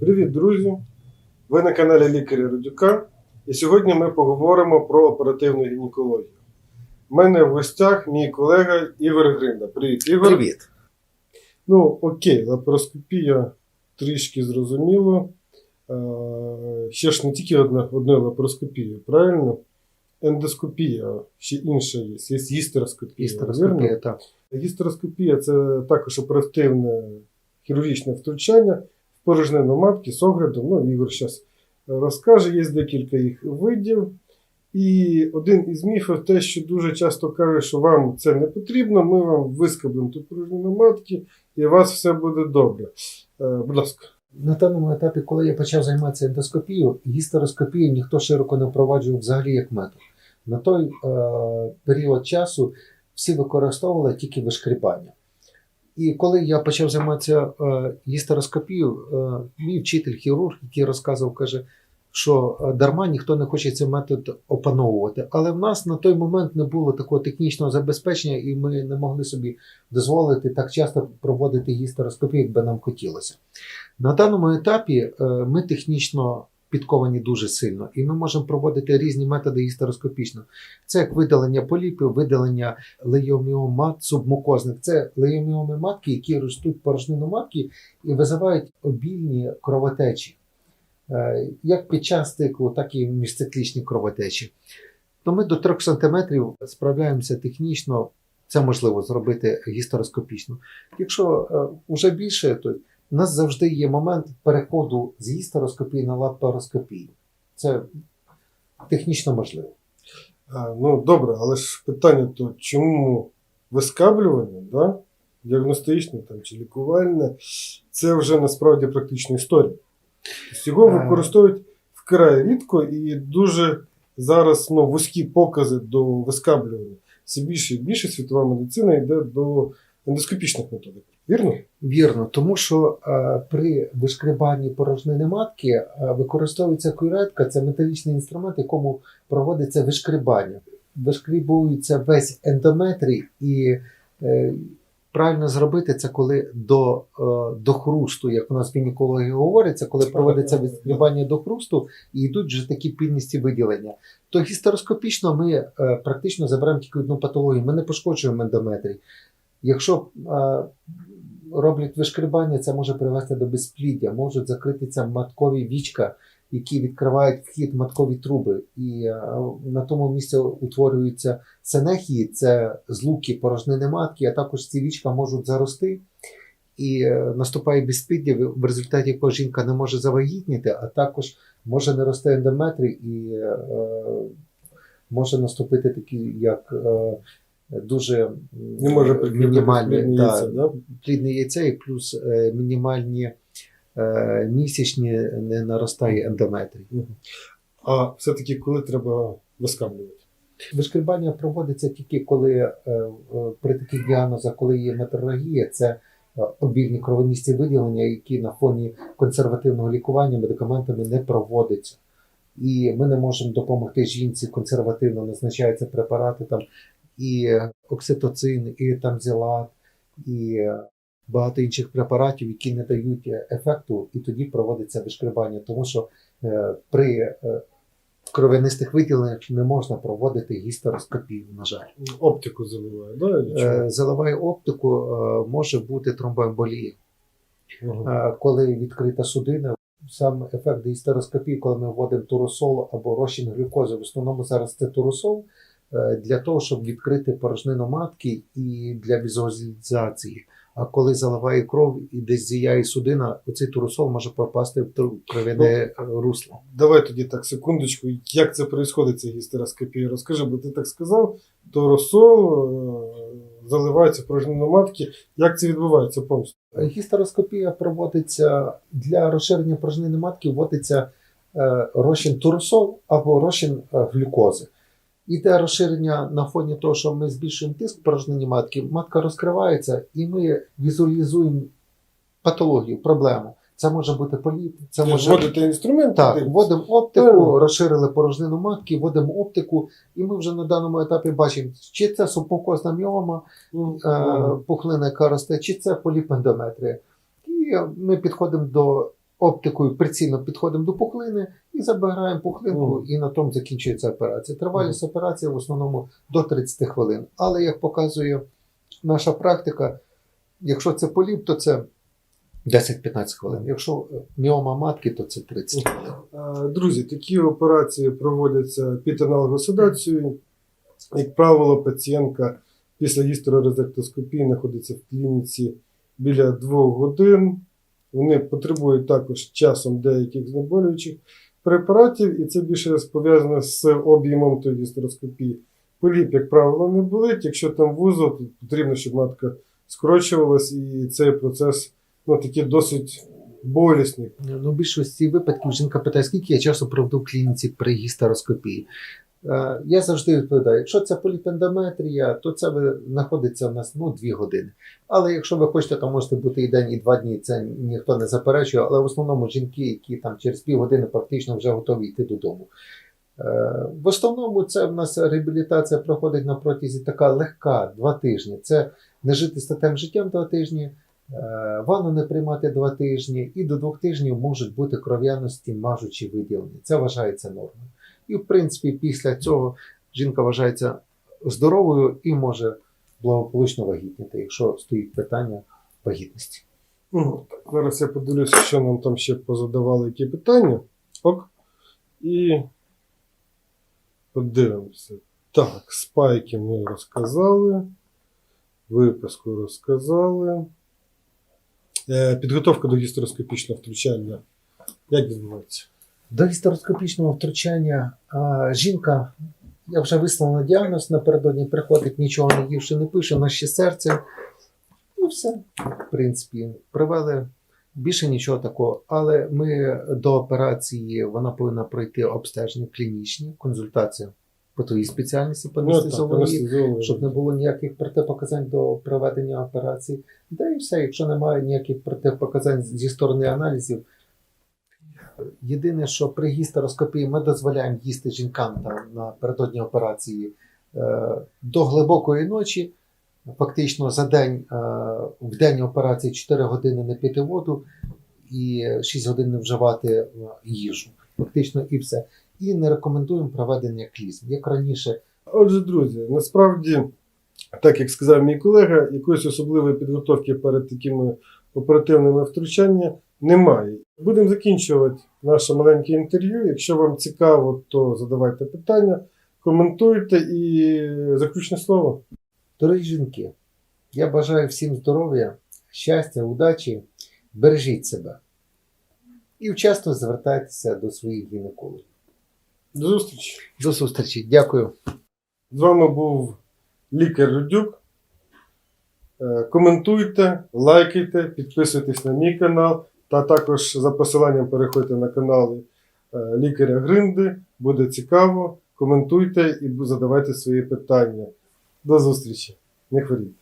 Привіт, друзі! Ви на каналі Лікаря Рудюка. І сьогодні ми поговоримо про оперативну гінекологію. У мене в гостях мій колега Ігор Гринда. Привіт, Ігор. Привіт. Ну, окей, лапароскопія трішки зрозуміло. Е, ще ж не тільки одна, одна лапароскопія, правильно? Ендоскопія, ще інша є. Є гістероскопія. вірно? Істероскопія, так. Гістероскопія це також оперативне хірургічне втручання порожнину матки з оглядом. Ну, Ігор зараз розкаже, є декілька їх видів. І один із міфів те, що дуже часто кажуть, що вам це не потрібно, ми вам вискаблемо ту порожнину матки, і у вас все буде добре. Е, будь ласка. На даному етапі, коли я почав займатися ендоскопією, гістероскопію ніхто широко не впроваджував взагалі як метод. На той е, період часу всі використовували тільки вишкрібання. І коли я почав займатися е, гістероскопією, е, мій вчитель хірург, який розказував, каже, що е, дарма ніхто не хоче цей метод опановувати. Але в нас на той момент не було такого технічного забезпечення, і ми не могли собі дозволити так часто проводити гістероскопію, як би нам хотілося. На даному етапі ми технічно підковані дуже сильно, і ми можемо проводити різні методи гістероскопічно. Це як видалення поліпів, видалення лейоміомат субмукозних. Це лейоміоми матки, які ростуть порожнину матки і визивають обільні кровотечі, Е, як під час циклу, так і міжциклічні кровотечі. То ми до 3 см справляємося технічно, це можливо зробити гістероскопічно. Якщо е, вже більше, то у нас завжди є момент переходу з гістероскопії на лапароскопію. Це технічно можливо. А, ну, добре, але ж питання то, чому вискаблювання, да? діагностичне там, чи лікувальне, це вже насправді практична історія. Тобто Його Е. використовують вкрай рідко і дуже зараз ну, вузькі покази до вискаблювання. Все більше і більше світова медицина йде до ендоскопічних методик. Вірно? Вірно, тому що е, при вишкрібанні порожнини матки е, використовується кюретка, це металічний інструмент, якому проводиться вишкрібання. Вишкрібується весь ендометрій, і е, правильно зробити це, коли до, е, до хрусту, як у нас в гінекології говориться, коли проводиться вишкрібання до хрусту, і йдуть вже такі пільністі виділення. То гістероскопічно ми е, практично заберемо тільки одну патологію. Ми не пошкоджуємо ендометрій. Якщо е, роблять вишкрібання, це може привести до безпліддя, можуть закритися маткові вічка, які відкривають вхід маткові труби. І е, на тому місці утворюються сенехії, це злуки порожнини матки, а також ці вічка можуть зарости. І е, наступає безпліддя, в результаті якого жінка не може завагітніти, а також може не рости ендометрій і е, може наступити такий, як е, дуже Не може мінімальні плідні да, да? плідне яйце і плюс е, мінімальні е, місячні не наростає ендометрій. А все-таки коли треба вискаблювати? Вишкрібання проводиться тільки коли е, при таких діагнозах, коли є метеорологія, це обільні кровоністі виділення, які на фоні консервативного лікування медикаментами не проводяться. І ми не можемо допомогти жінці консервативно назначаються препарати там і окситоцин, і тамзілат, і багато інших препаратів, які не дають ефекту, і тоді проводиться вишкрібання, тому що е, при е, кровянистих виділеннях не можна проводити гістероскопію, на жаль. Оптику заливає, да? Е, Заливає оптику, може бути тромбоемболія. Ага. Коли відкрита судина, сам ефект гістероскопії, коли ми вводимо туросол або розчин глюкози, в основному зараз це туросол, для того, щоб відкрити порожнину матки і для візуалізації. А коли заливає кров і десь зіяє судина, оцей туросол може попасти в кров'яне Ну, е, русло. Давай тоді так, секундочку, як це відбувається, ця гістероскопія? Розкажи, бо ти так сказав, то розсол е, заливається в порожнину матки. Як це відбувається повністю? Гістероскопія проводиться для розширення порожнини матки, вводиться е, розчин туросол або розчин е, Іде розширення на фоні того, що ми збільшуємо тиск в порожнині матки, матка розкривається, і ми візуалізуємо патологію, проблему. Це може бути поліп, це Це може вводити інструмент, так, ти- вводимо оптику, Правильно. розширили порожнину матки, вводимо оптику, і ми вже на даному етапі бачимо, чи це субмукозна міома, Мгм. е, пухлина, яка росте, чи це поліпендометрія. І ми підходимо до оптикою прицільно підходимо до пухлини і забираємо пухлинку, і на тому закінчується операція. Тривалість операції в основному до 30 хвилин. Але як показує наша практика, якщо це поліп, то це 10-15 хвилин. Якщо е, міома матки, то це 30 хвилин. Друзі, такі операції проводяться під аналогоседацією. Як правило, пацієнтка після гістерорезектоскопії знаходиться в клініці біля двох годин. Вони потребують також часом деяких знеболюючих препаратів, і це більше пов'язано з об'ємом тої гістероскопії. Поліп, як правило, не болить. Якщо там вузол, то потрібно, щоб матка скорочувалась, і цей процес ну, такий досить болісний. Ну, в більшості випадків жінка питає, скільки я часу проведу в клініці при гістероскопії. Е, Я завжди відповідаю, якщо це поліпендометрія, то це знаходиться в нас ну, 2 години. Але якщо ви хочете, то можете бути і день, і два дні, це ніхто не заперечує. Але в основному жінки, які там через півгодини практично вже готові йти додому. Е, В основному це в нас реабілітація проходить на протязі така легка, два тижні. Це не жити статевим життям два тижні, Е, Ванну не приймати два тижні, і до двох тижнів можуть бути кров'яності, мажучі виділення. Це вважається нормою. І, в принципі, після цього жінка вважається здоровою і може благополучно вагітніти, якщо стоїть питання вагітності. Так, Зараз я подивлюся, що нам там ще позадавали, які питання. Ок. І подивимося. Так, спайки ми розказали. Виписку розказали. Е, підготовка до гістероскопічного втручання. Як відбувається? До гістероскопічного втручання а, жінка, я вже вислала діагноз, напередодні приходить, нічого не ївши, не пише, на ще серце. І все. В принципі, привели більше нічого такого. Але ми до операції вона повинна пройти обстеження клінічні, консультація по твоїй спеціальності, по Ну, щоб не було ніяких протипоказань до проведення операції. Да і все, якщо немає ніяких протипоказань зі сторони аналізів. Єдине, що при гістероскопії ми дозволяємо їсти жінкам там, напередодні операції е, до глибокої ночі. Фактично за день, е, в день операції 4 години не пити воду і 6 годин не вживати е, їжу. Фактично і все. І не рекомендуємо проведення клізм. Як раніше Отже, друзі, насправді, так як сказав мій колега, якоїсь особливої підготовки перед такими оперативними втручаннями немає. Будемо закінчувати наше маленьке інтерв'ю. Якщо вам цікаво, то задавайте питання, коментуйте і заключне слово. Дорогі жінки, я бажаю всім здоров'я, щастя, удачі, бережіть себе і вчасно звертайтеся до своїх гінекологів. До зустрічі! До зустрічі, дякую. З вами був лікар Рудюк. Е, Коментуйте, лайкайте, підписуйтесь на мій канал, та також за посиланням переходьте на канали е, лікаря Гринди. Буде цікаво. Коментуйте і задавайте свої питання. До зустрічі. Не хворійте.